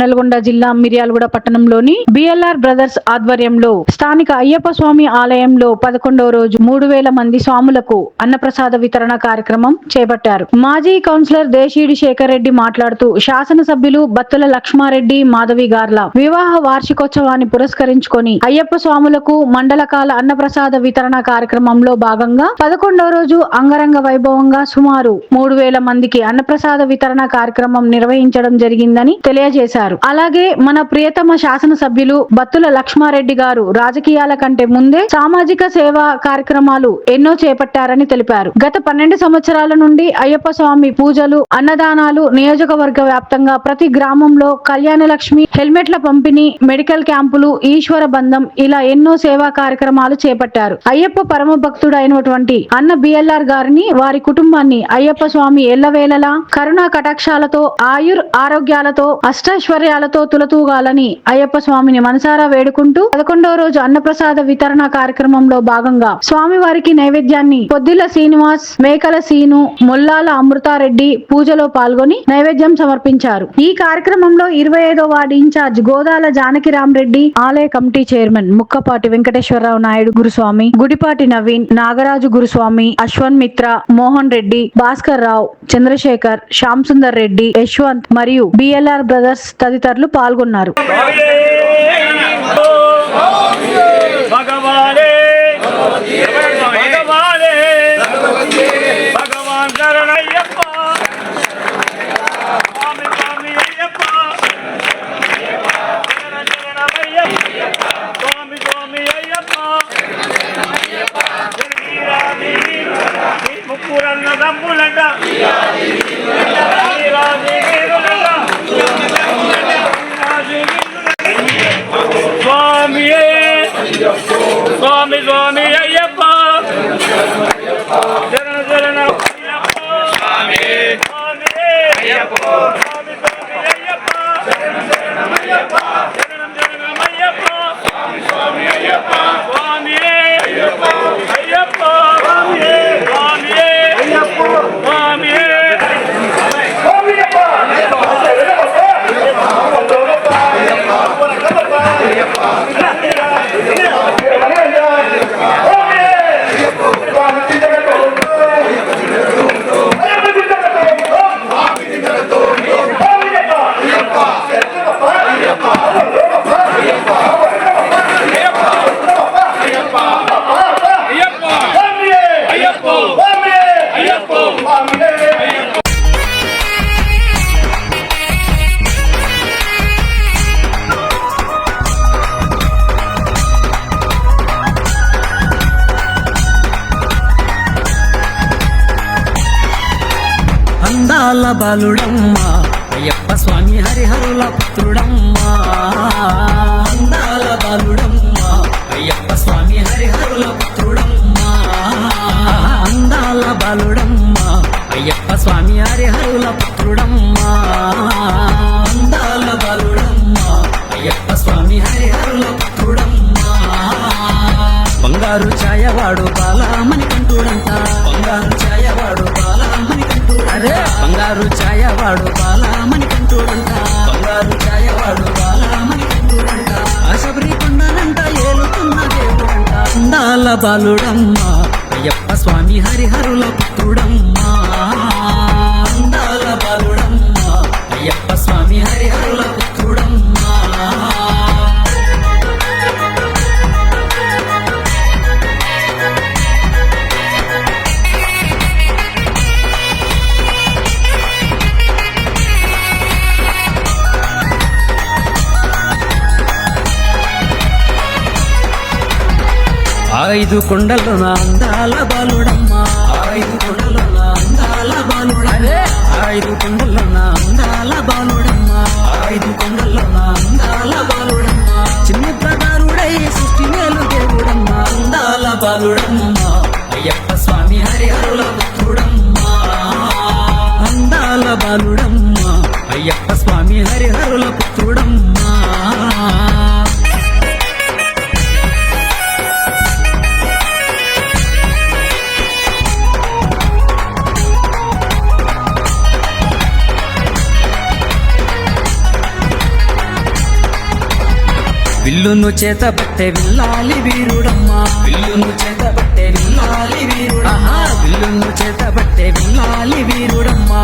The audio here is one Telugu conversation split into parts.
నల్గొండ జిల్లా మిర్యాలగూడ పట్టణంలోని బిఎల్ఆర్ బ్రదర్స్ ఆధ్వర్యంలో స్థానిక అయ్యప్ప స్వామి ఆలయంలో పదకొండవ రోజు మూడు వేల మంది స్వాములకు అన్నప్రసాద వితరణ కార్యక్రమం చేపట్టారు. మాజీ కౌన్సిలర్ దేశీడి శేఖర్ రెడ్డి మాట్లాడుతూ శాసనసభ్యులు బత్తుల లక్ష్మారెడ్డి మాధవి గార్ల వివాహ వార్షికోత్సవాన్ని పురస్కరించుకొని అయ్యప్ప స్వాములకు మండలకాల అన్నప్రసాద వితరణ కార్యక్రమంలో భాగంగా పదకొండవ రోజు అంగరంగ వైభవంగా సుమారు మూడు వేల మందికి అన్నప్రసాద వితరణ కార్యక్రమం నిర్వహించడం జరిగిందని తెలియజేశారు. అలాగే మన ప్రియతమ శాసనసభ్యులు బత్తుల లక్ష్మారెడ్డి గారు రాజకీయాల కంటే ముందే సామాజిక సేవా కార్యక్రమాలు ఎన్నో చేపట్టారని తెలిపారు. గత పన్నెండు సంవత్సరాల నుండి అయ్యప్ప స్వామి పూజలు అన్నదానాలు నియోజకవర్గ వ్యాప్తంగా ప్రతి గ్రామంలో కళ్యాణ లక్ష్మి హెల్మెట్ల పంపిణీ మెడికల్ క్యాంపులు ఈశ్వర బంధం ఇలా ఎన్నో సేవా కార్యక్రమాలు చేపట్టారు. అయ్యప్ప పరమ భక్తుడు అయినటువంటి అన్న బిఎల్ఆర్ గారిని వారి కుటుంబాన్ని అయ్యప్ప స్వామి ఎల్లవేళలా కరుణా కటాక్షాలతో ఆయుర్ ఆరోగ్యాలతో అష్టైశ్వర్యాలతో తులతూగాలని అయ్యప్ప స్వామిని మనసారా వేడుకుంటూ పదకొండవ రోజు అన్నప్రసాద వితరణ కార్యక్రమంలో భాగంగా స్వామి వారికి నైవేద్యాన్ని పొద్దుల శ్రీనివాస్ మేకల సీను ముల్లాల అమృతారెడ్డి పూజలో పాల్గొని నైవేద్యం సమర్పించారు. ఈ కార్యక్రమంలో ఇరవై ఐదో వార్డు ఇన్ఛార్జ్ గోదాల జానకిరామ్ రెడ్డి ఆలయ కమిటీ చైర్మన్ ముక్కపాటి వెంకటేశ్వరరావు నాయుడు గురుస్వామి గుడిపాటి నవీన్ నాగరాజు గురుస్వామి అశ్వన్ మిత్ర మోహన్ రెడ్డి భాస్కర్ రావు చంద్రశేఖర్ శ్యామ్ సుందర్ రెడ్డి యశ్వంత్ మరియు బిఎల్ఆర్ బ్రదర్స్ తదితరులు పాల్గొన్నారు. భగవానే భగవానే అందాల బాలుడమ్మ అయ్యప్ప స్వామి హరిహరుల పుత్రుడమ్మ. బాల బాలుడమ్మా అయ్యప్ప స్వామి హరిహరుల పుత్రుడమ్మా. ఐదు కొండలు నా అందాల బాలుడమ్మా. ఐదు కొండలు నా అందాల బాలుడమ్మా. ఐదు కొండలు నా అందాల బాలుడమ్మా. ఐదు కొండలు నా అందాల బాలుడమ్మా. చిన్న ప్రకారుడై సృష్టి మేలు దేవుడమ్మా. అందాల బాలుడమ్మా. అయ్యప్ప స్వామి హరిహరుల పుత్రుడమ్మా. అందాల బాలుడమ్మా. అయ్యప్ప స్వామి హరిహరుల పుత్రుడమ్మా. విల్లును చేతబట్టే విల్లాలి వీరుడమ్మా. విల్లును చేతబట్టే విల్లాలి వీరుడమ్మా. విల్లును చేతబట్టే విల్లాలి వీరుడమ్మా.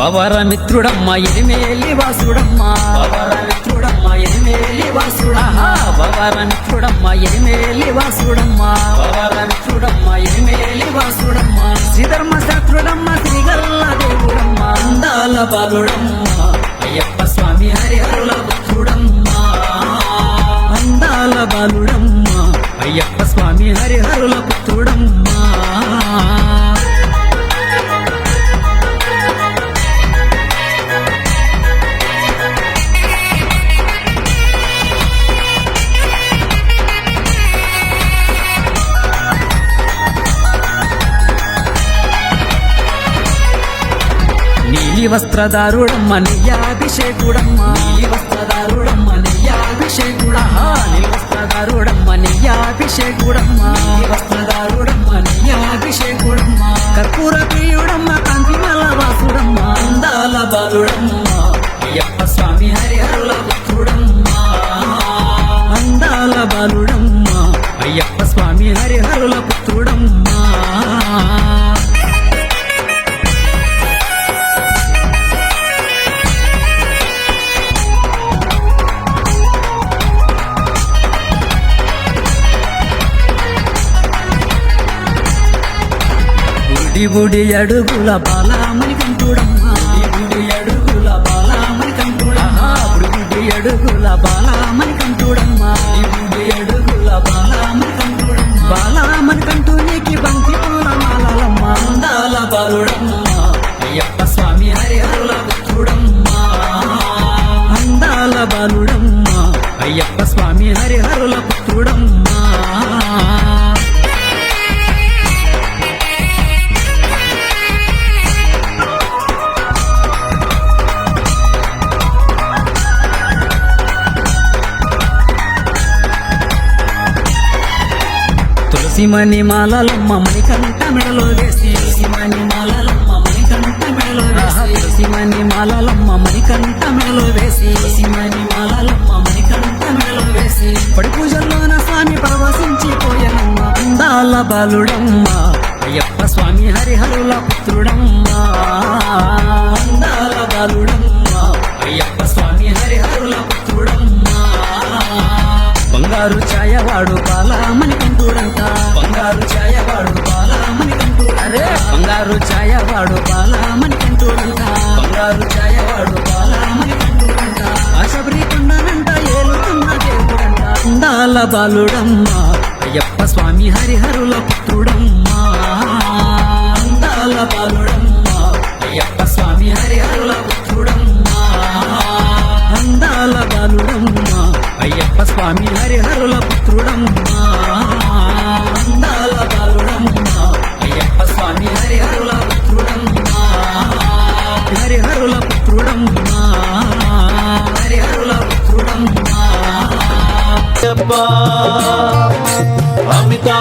వవర మిత్రుడమ్మ ఎనిమేలి వాసుడమ్మ. వవర మిత్రుడమ్మ ఎనిమేలి వాసుడా. వవర మిత్రుడమ్మ ఎనిమేలి వాసుడమ్మ. వవర మిత్రుడమ్మ ఎనిమేలి వాసుడమ్మ. శ్రీధర్మ శాస్త్రుడమ్మ శ్రీగల్ల దేవుడమ్మ అందాల బాలుడమ్మ. అయ్యప్ప స్వామి హరిహరుల పుత్రుడమ్మ అందాల బాలుడమ్మ. అయ్యప్ప స్వామి హరిహరుల పుత్రుడమ్మ నీలి వస్త్రదారుడమ్మ నెయ్యాభిషేకుడమ్మ. నీలి వస్త్రదారుడమ్మ నెయ్యాభిషేకుడా నీలి వస్త్రదారుడమ్మ నెయ్యాభిషేకుడమ్మ. నీలి వస్త్రదారుడమ్మ నెయ్యాభిషేకుడమ్మ. కర్పూర ప్రియుడమ్మ కాంతిమల వాసుడమ్మ. అందాల బాలుడమ్మ. బుడి అడుగుల బలామని కంటుడమ్మా బుడి అడుగుల బలామని కంటుడమ్మా బుడి అడుగుల బలామని కంటుడమ్మా మణి మాలలమ్మ మణికంఠ మెడలో వేసి. మణి మాలలమ్మ మణికంఠ మెడలో వేసి. మణి మాలలమ్మ మణికంఠ మెడలో వేసి. మణి మాలలమ్మ మణికంఠ మెడలో వేసి. పడి పూజల్లోన స్వామి పరవశించిపోయనమ్మ అందాల బాలుడమ్మ. బంగారు ఛాయవాడు బాలామని కంటూడంట బంగారు ఛాయవాడు బాలామని కంటూడంట అశబరి కొండనంట ఏలుతున్న దేవుడంట. అందాల బాలుడమ్మ అయ్యప్ప స్వామి హరిహరుల పుత్రుడమ్మ. అందాల బాలుడమ్మ అయ్యప్ప స్వామి హరిహరుల పుత్రుడమ్మ. అందాల బాలుడమ్మ అయ్యప్ప స్వామి హరిహరుల పుత్రుడమ్మ.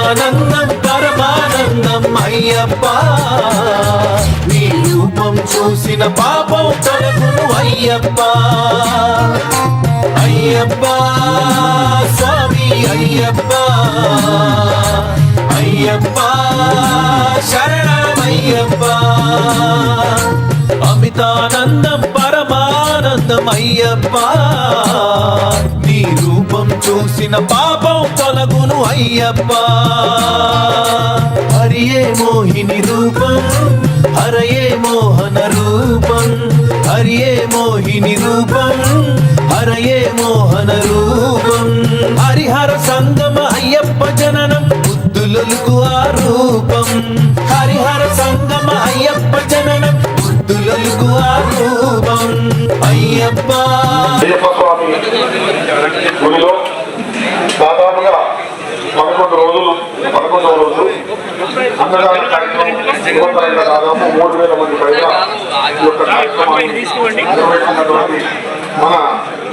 అమితానందం పరమానందం అయ్యప్ప. నీ రూపం చూసిన పాపం తొలగును అయ్యప్ప. అయ్యప్ప స్వామి అయ్యప్ప. అయ్యప్ప శరణమయ్యప్ప. అమితానందం పరమానందం అయ్యప్ప. నీ రూపం చూసిన పాపం తొలగును అయ్యప్ప. హరియే మోహిని రూపం హరయే మోహన రూపం హరియే మోహిని రూపం హరయే మోహన రూపం. హరిహర సంగమ అయ్యప్ప జననం బుద్ధులకు ఆ రూపం. హరిహర సంగమ అయ్యప్ప జననం బుద్ధులకు ఆ రూపం. అయ్యప్ప. గుడిలో దాదాపుగా పదకొండు రోజులు పదకొండవ రోజు అన్నదాన కార్యక్రమం నిరంతరంగా దాదాపు మూడు వేల మంది పైగా ఈ యొక్క కార్యక్రమాన్ని నిర్వహిస్తున్నటువంటి మన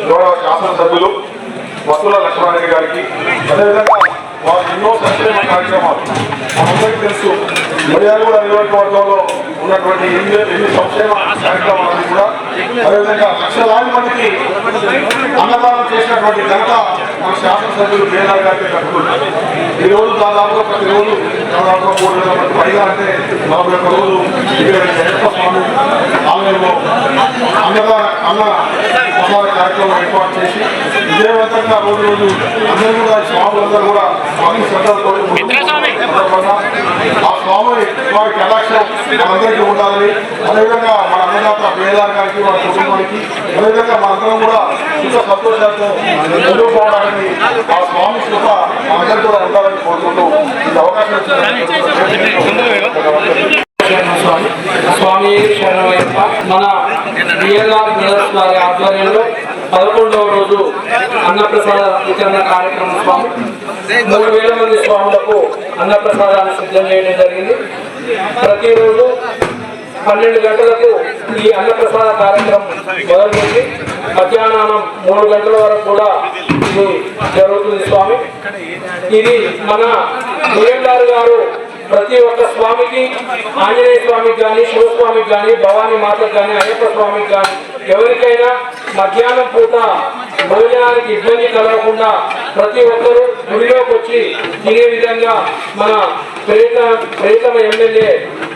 గౌరవ శాసనసభ్యులు వసుల లక్ష్మారెడ్డి గారికి. అదేవిధంగా వారు ఎన్నో సంక్షేమ కార్యక్రమాలు. మనందరికీ తెలుసు మిర్యాలగూడ నియోజకవర్గంలో ఉన్నటువంటి ఎన్ని ఎన్ని సంక్షేమ కార్యక్రమాలను కూడా అదేవిధంగా లక్షలాది మందికి అన్నదానం చేసినటువంటి ఘనత మన శాసనసభ్యులు బేనార్ గారికి కట్టుకుంటారు ఈ రోజు దాదాపుగా ప్రతిరోజు దాదాపుగా మూడు వేల మంది పైగా అంటే నలభై ఒక్క రోజు స్వామి ఆలయంలో అన్నదాన అన్న ప్రసాద కార్యక్రమం ఏర్పాటు చేసి విజయవంతంగా రోజు రోజు అందరూ కూడా స్వాములందరూ కూడా స్వామి శ్రద్ధలతో సందర్భంగా ఆ స్వామి వారి కటాక్షం మనందరికీ ఉండాలని అదేవిధంగా మన అన్నదాత పేదార్ మన కుటుంబానికి అదేవిధంగా మనందరం కూడా సుఖ సంతోషాలతో ఎదుర్కోవడానికి ఆ స్వామి కృప మనందరూ కూడా ఉండాలని కోరుకుంటూ ఇది అవకాశం స్వామి స్వామి మన బిఎల్ఆర్ బ్రదర్స్ వారి ఆధ్వర్యంలో పదకొండవ రోజు అన్నప్రసాద వితరణ కార్యక్రమం స్వామి. మూడు వేల మంది స్వాములకు అన్నప్రసాదాన్ని సిద్ధం చేయడం జరిగింది. ప్రతిరోజు పన్నెండు గంటలకు ఈ అన్నప్రసాద కార్యక్రమం మొదలుపెట్టి మధ్యాహ్నం మూడు గంటల వరకు కూడా ఇది జరుగుతుంది స్వామి. ఇది మన బిఎల్ఆర్ గారు ప్రతి ఒక్క స్వామికి ఆంజనేయ స్వామికి కానీ శివస్వామికి కానీ భవానీ మాతకు కానీ అయ్యప్ప స్వామికి కానీ ఎవరికైనా మధ్యాహ్నం పూట భోజనానికి ఇబ్బంది కలగకుండా ప్రతి ఒక్కరూ గుడిలోకి వచ్చి తినే విధంగా మన ప్రేత ప్రేతమ ఎమ్మెల్యే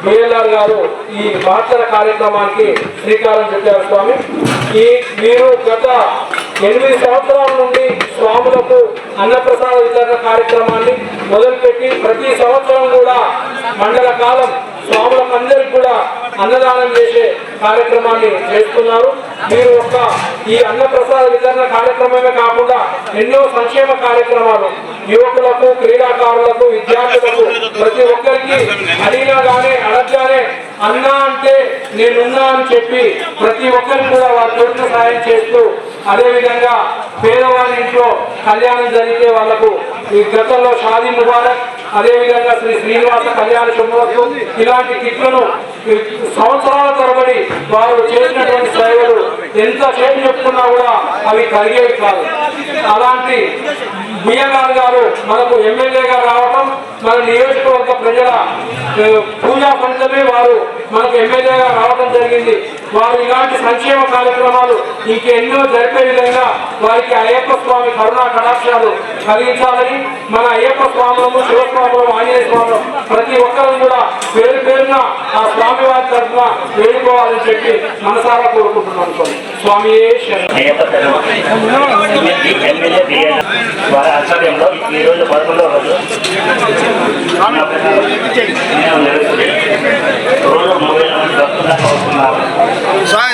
బిఎల్ఆర్ గారు ఈ మహత్తర కార్యక్రమానికి శ్రీకారం చుట్టారు స్వామి. ఈ మీరు గత ఎనిమిది సంవత్సరాల నుండి స్వాములకు అన్నప్రసాద వితరణ కార్యక్రమాన్ని మొదలుపెట్టి ప్రతి సంవత్సరం కూడా మండల కాలం స్వాములకు అందరికి కూడా అన్నదానం చేసే కార్యక్రమాన్ని చేస్తున్నారు. మీరు ఒక్క ఈ అన్నప్రసాద వితరణ కార్యక్రమమే కాకుండా ఎన్నో సంక్షేమ కార్యక్రమాలు యువకులకు క్రీడాకారులకు విద్యార్థులకు ప్రతి ఒక్కరికి అడిగినా గానే అడగగానే అన్నా అంటే నేనున్నా అని చెప్పి ప్రతి ఒక్కరికి కూడా వారి తోటి సహాయం చేస్తూ అదేవిధంగా పేదవారి ఇంట్లో కళ్యాణం జరిగితే వాళ్ళకు ఈ గతంలో షాదీ ముబారక్ అదేవిధంగా శ్రీ శ్రీనివాస కళ్యాణ శుభవస్తు ఇలాంటి కిట్లను సంవత్సరాల తరబడి వారు చేసినటువంటి సేవలు ఎంత సేపు చెప్పుకున్నా కూడా అవి కలిగేవి కాదు. అలాంటి బిఎల్ఆర్ గారు మనకు ఎమ్మెల్యేగా రావడం మన నియోజకవర్గ ప్రజల పూజా ఫలితమే వారు మనకు ఎమ్మెల్యేగా రావడం జరిగింది. వారు ఇలాంటి సంక్షేమ కార్యక్రమాలు ఇంకెన్నో జరిపే విధంగా వారికి అయ్యప్ప స్వామి కరుణా కటాక్షాలు కలిగించాలని మన అయ్యప్ప స్వాములను శివస్వాములను ఆంజనేయ స్వాములు ప్రతి ఒక్కరు కూడా పేరు పేరున ఆ స్వామి వారి తరఫున వేడుకోవాలని చెప్పి మనసారా కోరుకుంటున్నాను స్వామి. వారి ఆధ్వర్యంలో ఈ రోజు పదకొండవ రోజు. నేను జరుగుతుంది రోజు మూడు వేల మంది భక్తులు